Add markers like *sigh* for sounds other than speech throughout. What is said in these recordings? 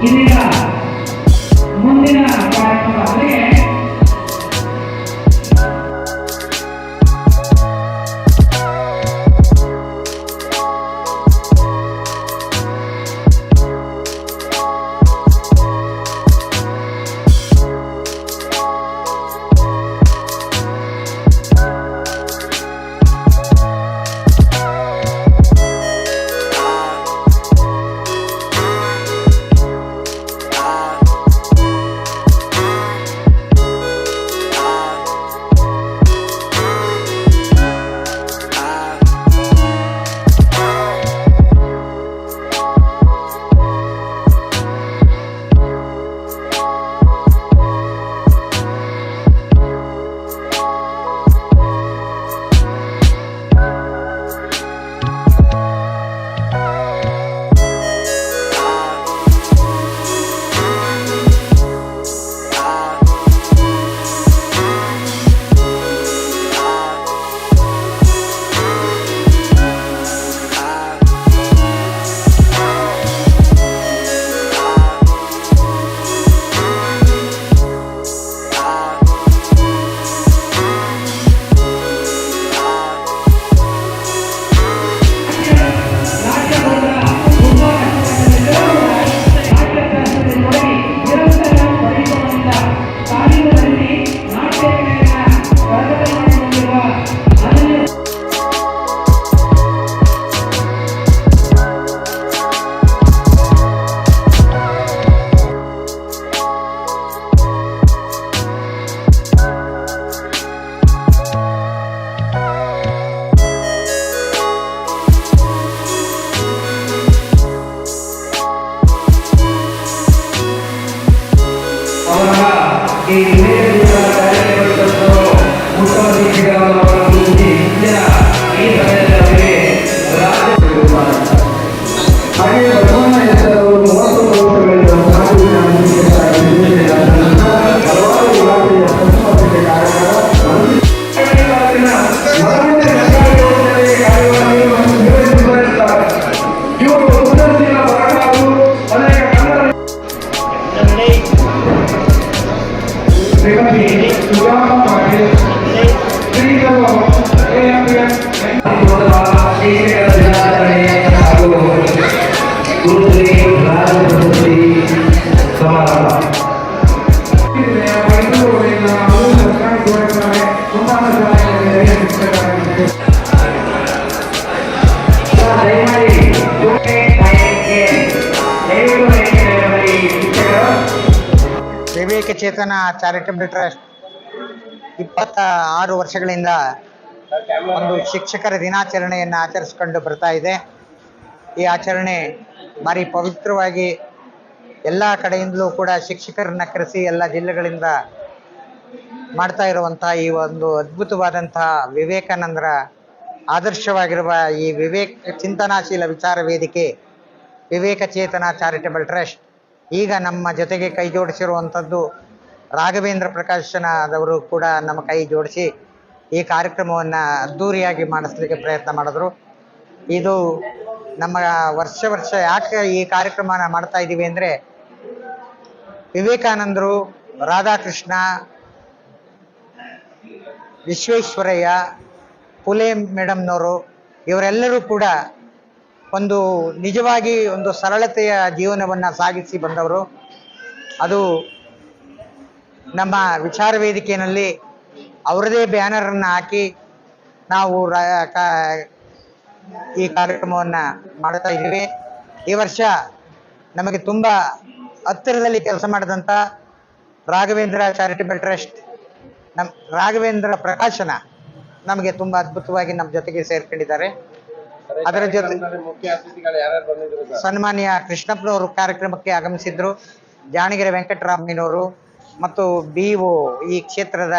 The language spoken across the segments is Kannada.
Irina. llegado Chetana charitable trust ಇಪ್ಪತ್ತ ಆರು ವರ್ಷಗಳಿಂದ ಒಂದು ಶಿಕ್ಷಕರ ದಿನಾಚರಣೆಯನ್ನು ಆಚರಿಸ್ಕೊಂಡು ಬರ್ತಾ ಇದೆ. ಈ ಆಚರಣೆ ಭಾರಿ ಪವಿತ್ರವಾಗಿ ಎಲ್ಲ ಕಡೆಯಿಂದಲೂ ಕೂಡ ಶಿಕ್ಷಕರನ್ನ ಕರೆಸಿ ಎಲ್ಲ ಜಿಲ್ಲೆಗಳಿಂದ ಮಾಡ್ತಾ ಇರುವಂಥ ಈ ಒಂದು ಅದ್ಭುತವಾದಂತಹ ವಿವೇಕಾನಂದರ ಆದರ್ಶವಾಗಿರುವ ಈ ವಿವೇಕ ಚಿಂತನಾಶೀಲ ವಿಚಾರ ವೇದಿಕೆ ವಿವೇಕ ಚೇತನ ಚಾರಿಟಬಲ್ ಟ್ರಸ್ಟ್ ಈಗ ನಮ್ಮ ಜೊತೆಗೆ ಕೈ ಜೋಡಿಸಿರುವಂಥದ್ದು ರಾಘವೇಂದ್ರ ಪ್ರಕಾಶನದವರು ಕೂಡ ನಮ್ಮ ಕೈ ಜೋಡಿಸಿ ಈ ಕಾರ್ಯಕ್ರಮವನ್ನು ಅದ್ಧೂರಿಯಾಗಿ ಮಾಡಿಸ್ಲಿಕ್ಕೆ ಪ್ರಯತ್ನ ಮಾಡಿದ್ರು. ಇದು ನಮ್ಮ ವರ್ಷ ವರ್ಷ ಯಾಕೆ ಈ ಕಾರ್ಯಕ್ರಮನ ಮಾಡ್ತಾ ಇದ್ದೀವಿ ಅಂದರೆ ವಿವೇಕಾನಂದರು, ರಾಧಾಕೃಷ್ಣ, ವಿಶ್ವೇಶ್ವರಯ್ಯ, ಪುಲೆ ಮೇಡಮ್ನವರು ಇವರೆಲ್ಲರೂ ಕೂಡ ಒಂದು ನಿಜವಾಗಿ ಒಂದು ಸರಳತೆಯ ಜೀವನವನ್ನು ಸಾಗಿಸಿ ಬಂದವರು. ಅದು ನಮ್ಮ ವಿಚಾರ ವೇದಿಕೆಯಲ್ಲಿ ಅವರದೇ ಬ್ಯಾನರನ್ನು ಹಾಕಿ ನಾವು ಈ ಕಾರ್ಯಕ್ರಮವನ್ನು ಮಾಡ್ತಾ ಇದ್ದೀವಿ. ಈ ವರ್ಷ ನಮಗೆ ತುಂಬ ಹತ್ತಿರದಲ್ಲಿ ಕೆಲಸ ಮಾಡಿದಂಥ ರಾಘವೇಂದ್ರ ಚಾರಿಟಬಲ್ ಟ್ರಸ್ಟ್ ನಮ್ಮ ರಾಘವೇಂದ್ರ ಪ್ರಕಾಶನ ನಮಗೆ ತುಂಬ ಅದ್ಭುತವಾಗಿ ನಮ್ಮ ಜೊತೆಗೆ ಸೇರ್ಕೊಂಡಿದ್ದಾರೆ. ಅದರ ಜೊತೆ ಸನ್ಮಾನ್ಯ ಕೃಷ್ಣಪ್ಪನವರು ಕಾರ್ಯಕ್ರಮಕ್ಕೆ ಆಗಮಿಸಿದ್ರು. ಜಾಣಗೆರೆ ವೆಂಕಟರಾಮಯ್ಯನವರು ಮತ್ತು ಬಿ ಒ ಈ ಕ್ಷೇತ್ರದ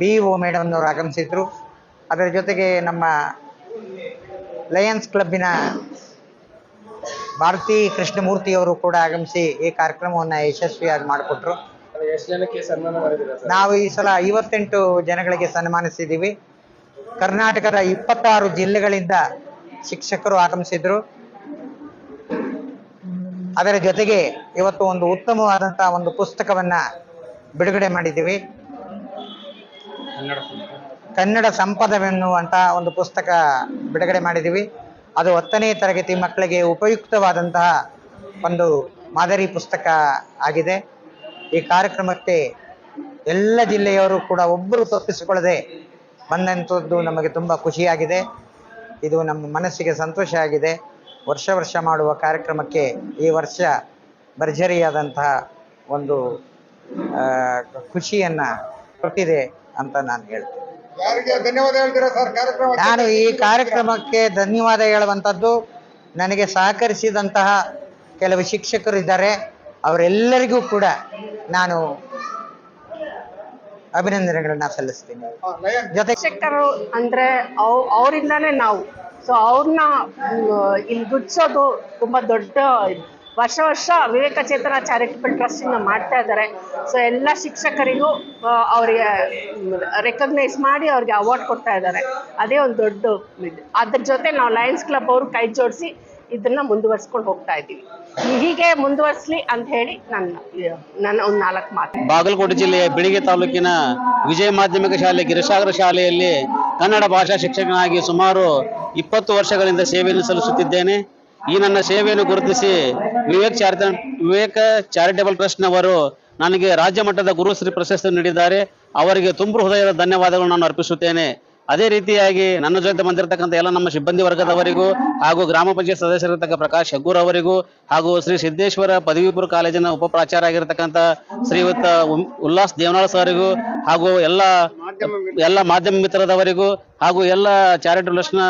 ಬಿ ಒ ಮೇಡಮ್ನವರು ಆಗಮಿಸಿದ್ರು. ಅದರ ಜೊತೆಗೆ ನಮ್ಮ ಲಯನ್ಸ್ ಕ್ಲಬ್ಬಿನ ಭಾರತಿ ಕೃಷ್ಣಮೂರ್ತಿಯವರು ಕೂಡ ಆಗಮಿಸಿ ಈ ಕಾರ್ಯಕ್ರಮವನ್ನು ಯಶಸ್ವಿಯಾಗಿ ಮಾಡಿಕೊಟ್ರು. ನಾವು ಈ ಸಲ ಐವತ್ತೆಂಟು ಜನಗಳಿಗೆ ಸನ್ಮಾನಿಸಿದ್ದೀವಿ. ಕರ್ನಾಟಕದ ಇಪ್ಪತ್ತಾರು ಜಿಲ್ಲೆಗಳಿಂದ ಶಿಕ್ಷಕರು ಆಗಮಿಸಿದ್ರು. ಅದರ ಜೊತೆಗೆ ಇವತ್ತು ಒಂದು ಉತ್ತಮವಾದಂತಹ ಒಂದು ಪುಸ್ತಕವನ್ನ ಬಿಡುಗಡೆ ಮಾಡಿದ್ದೀವಿ. ಕನ್ನಡ ಸಂಪದವೆನ್ನುವಂತ ಒಂದು ಪುಸ್ತಕ ಬಿಡುಗಡೆ ಮಾಡಿದ್ದೀವಿ. ಅದು ಹತ್ತನೇ ತರಗತಿ ಮಕ್ಕಳಿಗೆ ಉಪಯುಕ್ತವಾದಂತಹ ಒಂದು ಮಾದರಿ ಪುಸ್ತಕ ಆಗಿದೆ. ಈ ಕಾರ್ಯಕ್ರಮಕ್ಕೆ ಎಲ್ಲ ಜಿಲ್ಲೆಯವರು ಕೂಡ ಒಬ್ಬರು ತಪ್ಪಿಸಿಕೊಳ್ಳದೆ ಬಂದಂಥದ್ದು ನಮಗೆ ತುಂಬ ಖುಷಿಯಾಗಿದೆ. ಇದು ನಮ್ಮ ಮನಸ್ಸಿಗೆ ಸಂತೋಷ ಆಗಿದೆ. ವರ್ಷ ವರ್ಷ ಮಾಡುವ ಕಾರ್ಯಕ್ರಮಕ್ಕೆ ಈ ವರ್ಷ ಭರ್ಜರಿಯಾದಂತಹ ಒಂದು ಖುಷಿಯನ್ನ ಕೊಟ್ಟಿದೆ ಅಂತ ನಾನು ಹೇಳ್ತೀನಿ. ಯಾರಿಗೆ ಧನ್ಯವಾದ ಹೇಳ್ತೀರಾ ಸರ್? ಕಾರ್ಯಕ್ರಮ ನಾನು ಈ ಕಾರ್ಯಕ್ರಮಕ್ಕೆ ಧನ್ಯವಾದ ಹೇಳುವಂಥದ್ದು ನನಗೆ ಸಹಕರಿಸಿದಂತಹ ಕೆಲವು ಶಿಕ್ಷಕರು ಇದ್ದಾರೆ. ಅವರೆಲ್ಲರಿಗೂ ಕೂಡ ನಾನು ಅಭಿನಂದನೆಗಳನ್ನ ಸಲ್ಲಿಸ್ತೀನಿ. ಜೊತೆ ಶಿಕ್ಷಕರು ಅಂದ್ರೆ ಅವ್ ಅವರಿಂದಾನೇ ನಾವು. ಸೊ ಅವ್ರನ್ನ ಇಲ್ಲಿ ಗುಡ್ಸೋದು ತುಂಬ ದೊಡ್ಡ ವರ್ಷ ವರ್ಷ ವಿವೇಕ ಚೇತನ ಚಾರಿಟಬಲ್ ಟ್ರಸ್ಟ್ ಇಂದ ಮಾಡ್ತಾ ಇದ್ದಾರೆ. ಸೊ ಎಲ್ಲ ಶಿಕ್ಷಕರಿಗೂ ಅವರಿಗೆ ರೆಕಗ್ನೈಸ್ ಮಾಡಿ ಅವ್ರಿಗೆ ಅವಾರ್ಡ್ ಕೊಡ್ತಾ ಇದ್ದಾರೆ. ಅದೇ ಒಂದು ದೊಡ್ಡ ಇದು. ಅದ್ರ ಜೊತೆ ನಾವು ಲಯನ್ಸ್ ಕ್ಲಬ್ ಅವರು ಕೈ ಜೋಡಿಸಿ ಇದನ್ನ ಮುಂದುವರ್ಸ್ಕೊಂಡು ಹೋಗ್ತಾ ಇದ್ದೀವಿ. ಹೀಗೆ ಮುಂದುವರ್ಸ್ಲಿ ಅಂತ ಹೇಳಿ ನನ್ನ ನನ್ನ ಒಂದು ನಾಲ್ಕು ಮಾತು. ಬಾಗಲಕೋಟೆ ಜಿಲ್ಲೆಯ ಬಿಳಿಗೆ ತಾಲೂಕಿನ ವಿಜಯ ಮಾಧ್ಯಮಿಕ ಶಾಲೆ ಗಿರಿಸಾಗರ ಶಾಲೆಯಲ್ಲಿ ಕನ್ನಡ ಭಾಷಾ ಶಿಕ್ಷಕನಾಗಿ ಸುಮಾರು ಇಪ್ಪತ್ತು ವರ್ಷಗಳಿಂದ ಸೇವೆಯನ್ನು ಸಲ್ಲಿಸುತ್ತಿದ್ದೇನೆ. ಈ ನನ್ನ ಸೇವೆಯನ್ನು ಗುರುತಿಸಿ ವಿವೇಕ್ ಚಾರಿಟ ವಿವೇಕ ಚಾರಿಟಬಲ್ ಟ್ರಸ್ಟ್ನವರು ನನಗೆ ರಾಜ್ಯ ಮಟ್ಟದ ಗುರುಶ್ರೀ ಪ್ರಶಸ್ತಿ ನೀಡಿದ್ದಾರೆ. ಅವರಿಗೆ ತುಂಬು ಹೃದಯದ ಧನ್ಯವಾದಗಳು ನಾನು ಅರ್ಪಿಸುತ್ತೇನೆ. ಅದೇ ರೀತಿಯಾಗಿ ನನ್ನ ಜೊತೆ ಬಂದಿರತಕ್ಕಂಥ ಎಲ್ಲ ನಮ್ಮ ಸಿಬ್ಬಂದಿ ವರ್ಗದವರಿಗೂ ಹಾಗೂ ಗ್ರಾಮ ಪಂಚಾಯತ್ ಸದಸ್ಯರಿರ್ತಕ್ಕ ಪ್ರಕಾಶ್ ಹೆಗ್ಗೂರ್ ಅವರಿಗೂ ಹಾಗೂ ಶ್ರೀ ಸಿದ್ದೇಶ್ವರ ಪದವಿ ಪೂರ್ವ ಕಾಲೇಜಿನ ಉಪ ಪ್ರಾಚಾರ್ಯ ಆಗಿರ್ತಕ್ಕಂಥ ಶ್ರೀಯುತ ಉಲ್ಲಾಸ್ ದೇವನಾಳ್ ಸರ್ಗೂ ಹಾಗೂ ಎಲ್ಲ ಎಲ್ಲ ಮಾಧ್ಯಮ ಮಿತ್ರದವರಿಗೂ ಹಾಗೂ ಎಲ್ಲ ಚಾರಿಟಬಲ್ನ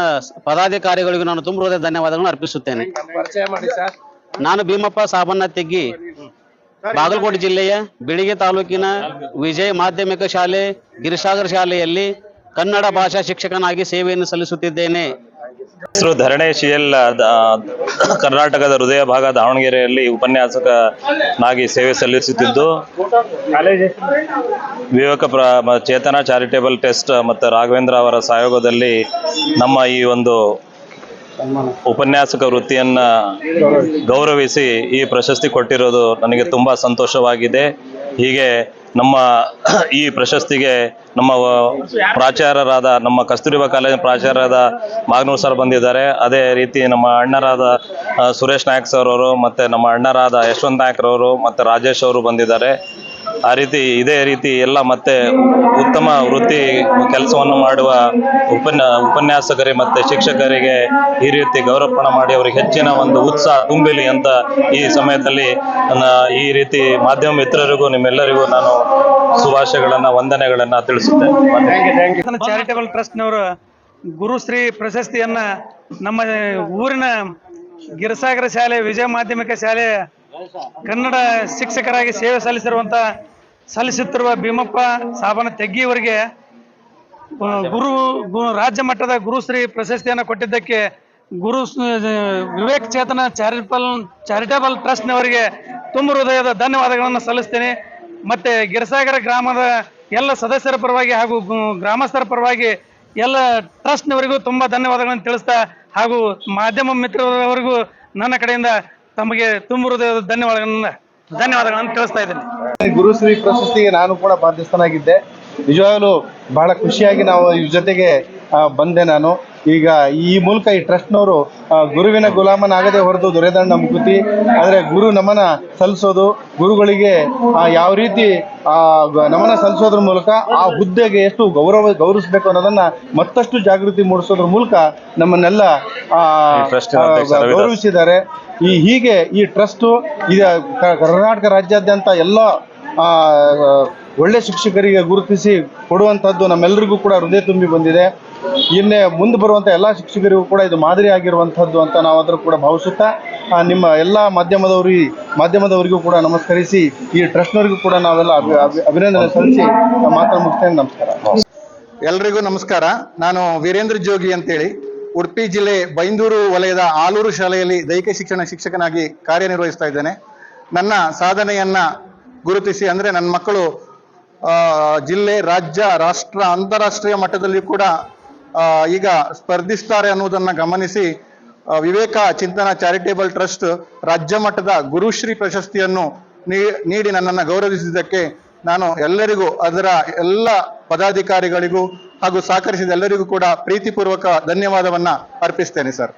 ಪದಾಧಿಕಾರಿಗಳಿಗೂ ನಾನು ತುಂಬ ಹೃದಯ ಧನ್ಯವಾದಗಳನ್ನು ಅರ್ಪಿಸುತ್ತೇನೆ. ನಾನು ಭೀಮಪ್ಪ ಸಾಬಣ್ಣ ತೆಗ್ಗಿ ಬಾಗಲಕೋಟೆ ಜಿಲ್ಲೆಯ ಬಿಳಿಗೆ ತಾಲೂಕಿನ ವಿಜಯ ಮಾಧ್ಯಮಿಕ ಶಾಲೆ ಗಿರಿಸಾಗರ್ ಶಾಲೆಯಲ್ಲಿ ಕನ್ನಡ ಭಾಷಾ ಶಿಕ್ಷಕನಾಗಿ ಸೇವೆಯನ್ನು ಸಲ್ಲಿಸುತ್ತಿದ್ದೇನೆ. ಹೆಸರು ಧರಣೇಶ್ ಎಲ್ ಕರ್ನಾಟಕದ ಹೃದಯ ಭಾಗ ದಾವಣಗೆರೆಯಲ್ಲಿ ಉಪನ್ಯಾಸಕನಾಗಿ ಸೇವೆ ಸಲ್ಲಿಸುತ್ತಿದ್ದು, ವಿವೇಕ ಪ್ರ ಚೇತನ ಚಾರಿಟೇಬಲ್ ಟ್ರಸ್ಟ್ ಮತ್ತು ರಾಘವೇಂದ್ರ ಅವರ ಸಹಯೋಗದಲ್ಲಿ ನಮ್ಮ ಈ ಒಂದು ಉಪನ್ಯಾಸಕ ವೃತ್ತಿಯನ್ನು ಗೌರವಿಸಿ ಈ ಪ್ರಶಸ್ತಿ ಕೊಟ್ಟಿರೋದು ನನಗೆ ತುಂಬಾ ಸಂತೋಷವಾಗಿದೆ. ಹೀಗೆ ನಮ್ಮ *clears throat* ಈ ಪ್ರಶಸ್ತಿಗೆ ನಮ್ಮ ಪ್ರಾಚಾರ್ಯರಾದ ನಮ್ಮ ಕಸ್ತೂರಿಬಾ ಕಾಲೇಜಿನ ಪ್ರಾಚಾರ್ಯರಾದ ಮಾಗ್ನೂರ್ ಸರ್ ಬಂದಿದ್ದಾರೆ. ಅದೇ ರೀತಿ ನಮ್ಮ ಅಣ್ಣರಾದ ಸುರೇಶ್ ನಾಯಕ್ ಸರ್ ಅವರು ಮತ್ತೆ ನಮ್ಮ ಅಣ್ಣರಾದ ಯಶವಂತ್ ನಾಯಕ್ರವರು ಮತ್ತೆ ರಾಜೇಶ್ ಅವರು ಬಂದಿದ್ದಾರೆ. ಆ ರೀತಿ ಇದೇ ರೀತಿ ಎಲ್ಲ ಮತ್ತೆ ಉತ್ತಮ ವೃತ್ತಿ ಕೆಲಸವನ್ನು ಮಾಡುವ ಉಪನ್ಯ ಉಪನ್ಯಾಸಕರಿಗೆ ಮತ್ತೆ ಶಿಕ್ಷಕರಿಗೆ ಈ ರೀತಿ ಗೌರವಪಣ ಮಾಡಿ ಅವರಿಗೆ ಹೆಚ್ಚಿನ ಒಂದು ಉತ್ಸಾಹ ತುಂಬಿಲಿ ಅಂತ ಈ ಸಮಯದಲ್ಲಿ ನನ್ನ ಈ ರೀತಿ ಮಾಧ್ಯಮ ಮಿತ್ರರಿಗೂ ನಿಮ್ಮೆಲ್ಲರಿಗೂ ನಾನು ಶುಭಾಶಯಗಳನ್ನ, ವಂದನೆಗಳನ್ನ ತಿಳಿಸುತ್ತೇನೆ. ಚಾರಿಟಬಲ್ ಟ್ರಸ್ಟ್ನವರು ಗುರುಶ್ರೀ ಪ್ರಶಸ್ತಿಯನ್ನ ನಮ್ಮ ಊರಿನ ಗಿರಸಾಗರ ಶಾಲೆ ವಿಜಯ ಮಾಧ್ಯಮಿಕ ಶಾಲೆ ಕನ್ನಡ ಶಿಕ್ಷಕರಾಗಿ ಸೇವೆ ಸಲ್ಲಿಸಿರುವಂತ ಸಲ್ಲಿಸುತ್ತಿರುವ ಭೀಮಪ್ಪ ಸಾಬನ ತೆಗ್ಗಿಯವರಿಗೆ ಗುರು ರಾಜ್ಯ ಮಟ್ಟದ ಗುರುಶ್ರೀ ಪ್ರಶಸ್ತಿಯನ್ನು ಕೊಟ್ಟಿದ್ದಕ್ಕೆ ಗುರು ವಿವೇಕ್ ಚೇತನ ಚಾರಿಟಬಲ್ ಚಾರಿಟಬಲ್ ಟ್ರಸ್ಟ್ನವರಿಗೆ ತುಂಬ ಹೃದಯದ ಧನ್ಯವಾದಗಳನ್ನು ಸಲ್ಲಿಸ್ತೇನೆ. ಮತ್ತೆ ಗಿರಸಾಗರ ಗ್ರಾಮದ ಎಲ್ಲ ಸದಸ್ಯರ ಪರವಾಗಿ ಹಾಗೂ ಗ್ರಾಮಸ್ಥರ ಪರವಾಗಿ ಎಲ್ಲ ಟ್ರಸ್ಟ್ನವರಿಗೂ ತುಂಬ ಧನ್ಯವಾದಗಳನ್ನು ತಿಳಿಸ್ತಾ ಹಾಗೂ ಮಾಧ್ಯಮ ಮಿತ್ರರವರಿಗೂ ನನ್ನ ಕಡೆಯಿಂದ ತಮಗೆ ತುಂಬ ಹೃದಯದ ಧನ್ಯವಾದಗಳನ್ನು ಧನ್ಯವಾದಗಳನ್ನು ತಿಳಿಸ್ತಾ ಇದ್ದೇನೆ. ಗುರುಶ್ರೀ ಪ್ರಶಸ್ತಿಗೆ ನಾನು ಕೂಡ ಬಾಧ್ಯಸ್ಥನಾಗಿದ್ದೆ. ನಿಜವಾಗಲೂ ಬಹಳ ಖುಷಿಯಾಗಿ ನಾವು ಇವ್ರ ಜೊತೆಗೆ ಬಂದೆ ನಾನು. ಈಗ ಈ ಮೂಲಕ ಈ ಟ್ರಸ್ಟ್ನವರು ಗುರುವಿನ ಗುಲಾಮನಾಗದೆ ಹೊರತು ದೊರೆದಂಡ ಮುಕುತಿ ಆದರೆ ಗುರು ನಮನ ಸಲ್ಲಿಸೋದು ಗುರುಗಳಿಗೆ ಆ, ಯಾವ ರೀತಿ ಆ, ನಮನ ಸಲ್ಲಿಸೋದ್ರ ಮೂಲಕ ಆ ಹುದ್ದೆಗೆ ಎಷ್ಟು ಗೌರವ ಗೌರವಿಸಬೇಕು ಅನ್ನೋದನ್ನ ಮತ್ತಷ್ಟು ಜಾಗೃತಿ ಮೂಡಿಸೋದ್ರ ಮೂಲಕ ನಮ್ಮನ್ನೆಲ್ಲ. ಗೌರವಿಸಿದ್ದಾರೆ ಈ ಹೀಗೆ ಈ ಟ್ರಸ್ಟು ಈಗ ಕರ್ನಾಟಕ ರಾಜ್ಯಾದ್ಯಂತ ಎಲ್ಲ ಆ, ಒಳ್ಳೆ ಶಿಕ್ಷಕರಿಗೆ ಗುರುತಿಸಿ ಕೊಡುವಂಥದ್ದು ನಮ್ಮೆಲ್ಲರಿಗೂ ಕೂಡ ಹೃದಯ ತುಂಬಿ ಬಂದಿದೆ. ಇನ್ನೇ ಮುಂದೆ ಬರುವಂಥ ಎಲ್ಲ ಶಿಕ್ಷಕರಿಗೂ ಕೂಡ ಇದು ಮಾದರಿ ಆಗಿರುವಂಥದ್ದು ಅಂತ ನಾವು ಅದರ ಕೂಡ ಭಾವಿಸುತ್ತಾ ನಿಮ್ಮ ಎಲ್ಲ ಮಾಧ್ಯಮದವರಿ, ಮಾಧ್ಯಮದವರಿಗೂ ಕೂಡ ನಮಸ್ಕರಿಸಿ, ಈ ಟ್ರಸ್ಟ್ನವರಿಗೂ ಕೂಡ ನಾವೆಲ್ಲ ಅಭಿ, ಅಭಿ- ಅಭಿನಂದನೆ ಸಲ್ಲಿಸಿ ಮಾತ್ರ ಮುಗಿಸ್ತೇನೆ. ನಮಸ್ಕಾರ. ಎಲ್ರಿಗೂ ನಮಸ್ಕಾರ. ನಾನು ವೀರೇಂದ್ರ ಜೋಗಿ ಅಂತೇಳಿ. ಉಡುಪಿ ಜಿಲ್ಲೆ ಬೈಂದೂರು ವಲಯದ ಆಲೂರು ಶಾಲೆಯಲ್ಲಿ ದೈಹಿಕ ಶಿಕ್ಷಣ ಶಿಕ್ಷಕನಾಗಿ ಕಾರ್ಯನಿರ್ವಹಿಸ್ತಾ ಇದ್ದೇನೆ. ನನ್ನ ಸಾಧನೆಯನ್ನ ಗುರುತಿಸಿ, ಅಂದರೆ ನನ್ನ ಮಕ್ಕಳು ಜಿಲ್ಲೆ, ರಾಜ್ಯ, ರಾಷ್ಟ್ರ, ಅಂತಾರಾಷ್ಟ್ರೀಯ ಮಟ್ಟದಲ್ಲಿ ಕೂಡ ಈಗ ಸ್ಪರ್ಧಿಸ್ತಾರೆ ಅನ್ನುವುದನ್ನು ಗಮನಿಸಿ ವಿವೇಕ ಚಿಂತನ ಚಾರಿಟೇಬಲ್ ಟ್ರಸ್ಟ್ ರಾಜ್ಯ ಮಟ್ಟದ ಗುರುಶ್ರೀ ಪ್ರಶಸ್ತಿಯನ್ನು ನೀಡಿ ನನ್ನನ್ನು ಗೌರವಿಸಿದ್ದಕ್ಕೆ ನಾನು ಎಲ್ಲರಿಗೂ, ಅದರ ಎಲ್ಲ ಪದಾಧಿಕಾರಿಗಳಿಗೂ ಹಾಗೂ ಸಹಕರಿಸಿದ ಎಲ್ಲರಿಗೂ ಕೂಡ ಪ್ರೀತಿಪೂರ್ವಕ ಧನ್ಯವಾದವನ್ನ ಅರ್ಪಿಸ್ತೇನೆ, ಸರ್.